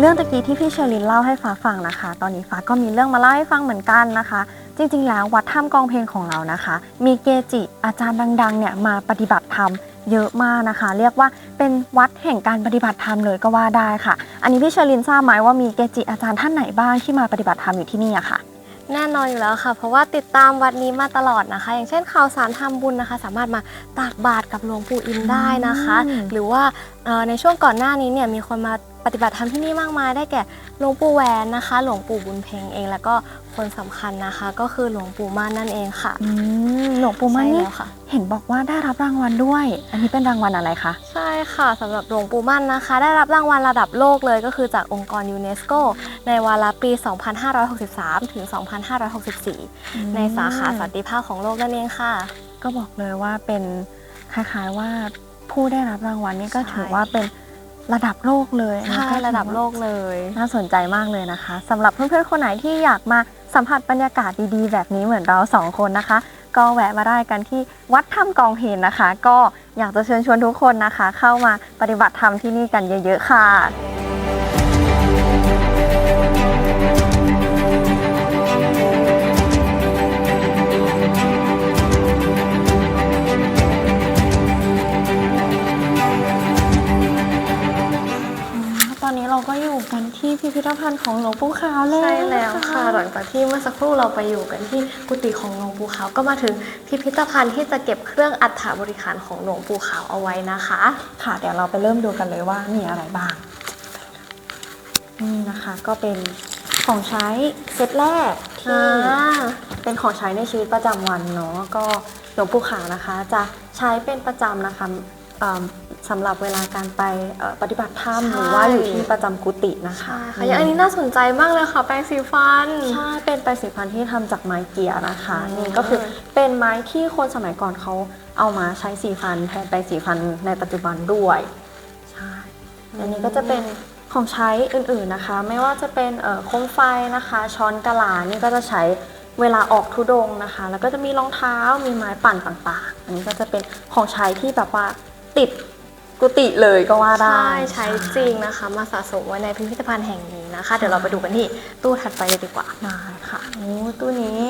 เรื่องตะกี้ที่พี่เชอรินเล่าให้ฟ้าฟังนะคะ ตอนนี้ฟ้าก็มีเรื่องมาเล่าให้ฟังเหมือนกันนะคะ จริงๆ แล้ววัดถ้ำกองเพลงของเรานะคะ มีเกจิอาจารย์ดังๆเนี่ยมาปฏิบัติธรรมเยอะมากนะคะ เรียกว่าเป็นวัดแห่งการปฏิบัติธรรมเลยก็ว่าได้ค่ะ อันนี้พี่เชอรินทราบไหมว่ามีเกจิอาจารย์ท่านไหนบ้างที่มาปฏิบัติธรรมอยู่ที่นี่อะค่ะ แน่นอนอยู่แล้วค่ะ เพราะว่าติดตามวัดนี้มาตลอดนะคะ อย่างเช่นข่าวสารทำบุญนะคะ สามารถมาตักบาตรกับหลวงปู่อินได้นะคะอืมหรือว่าเอ่อในช่วงก่อนหน้านี้เนี่ยมีคนมา ปฏิบัติธรรมที่นี่มากมายได้แก่หลวงปู่แหวนนะคะ หลวงปู่บุญเพ็งเอง แล้วก็คนสำคัญนะคะ ก็คือหลวงปู่ม่านนั่นเองค่ะอืมหลวงปู่มั่นใช่นี่แล้วค่ะเห็นบอกว่าได้รับรางวัลด้วย อันนี้เป็นรางวัลอะไรคะใช่ค่ะสำหรับหลวงปู่มั่นนะคะ ได้รับรางวัลระดับโลกเลยก็คือจากองค์กรยูเนสโกในวาระปี 2563 ถึง 2564 ในสาขาสันติภาพของโลกนั่นเองค่ะ ก็บอกเลยว่าเป็นคล้ายๆว่าผู้ได้รับรางวัลนี่ก็ใช่ถือว่าเป็น ระดับโลกเลยอันนี้ใช่ก็ถือว่าระดับโลกเลย น่าสนใจมากเลยนะคะสำหรับเพื่อนๆคนไหนที่อยากมาสัมผัสบรรยากาศดีๆ แบบนี้เหมือนเราสองคนนะคะ ก็แวะมาได้กันที่วัดถ้ำกองเพนนะคะ ก็อยากจะเชิญชวนทุกคนนะคะ เข้ามาปฏิบัติธรรมที่นี่กันเยอะ ๆ ค่ะ อนนี้เราก็อยู่กันที่พิพิธภัณฑ์ของหลวงปู่ขาวแล้วใช่แล้วค่ะนหลังจากที่เมื่อสักครู่เราไปอยู่กันที่กุฏิของหลวงปู่ขาวก็มาถึงพิพิธภัณฑ์ที่จะเก็บเครื่องอัฐบริขารของหลวงปู่ขาวเอาไว้นะคะ ค่ะเดี๋ยวเราไปเริ่มดูกันเลยว่ามีอะไรบ้างนี่นะคะก็เป็นของใช้เซตแรกที่เป็นของใช้ในชีวิตประจำวันเนาะก็หลวงปู่ขาวนะคะ จะใช้เป็นประจำนะคะ เอิ่มสำหรับเวลาการไปเอ่อปฏิบัติธรรมใช่หรือว่าอยู่ที่ประจำกุฏินะคะใช่ค่ะอย่างอันนี้น่าสนใจมากเลยค่ะ แปรงสีฟัน ใช่เป็นแปรงสีฟันที่ทำจากไม้เกียร์นะคะอืมนี่ก็คือเป็นไม้ที่คนสมัยก่อนเขาเอามาใช้สีฟันแทนแปรงสีฟันในปัจจุบันด้วยใช่อันนี้ก็จะเป็นของใช้อื่นๆนะคะ ไม่ว่าจะเป็นเอ่อโคมไฟนะคะ ช้อนกะลานี่ก็จะใช้เวลาออกทุดงค์นะคะ แล้วก็จะมีรองเท้ามีไม้ปั่นต่างๆ อันนี้ก็จะเป็นของใช้ที่แบบว่า ติดกุฏิเลยก็ว่าได้ ใช่ใช้จริงนะคะ มาสะสมไว้ในพิพิธภัณฑ์แห่งนี้นะคะ เดี๋ยวเราไปดูกันที่ตู้ถัดไปเลยดีกว่า มาค่ะโอ้ตู้นี้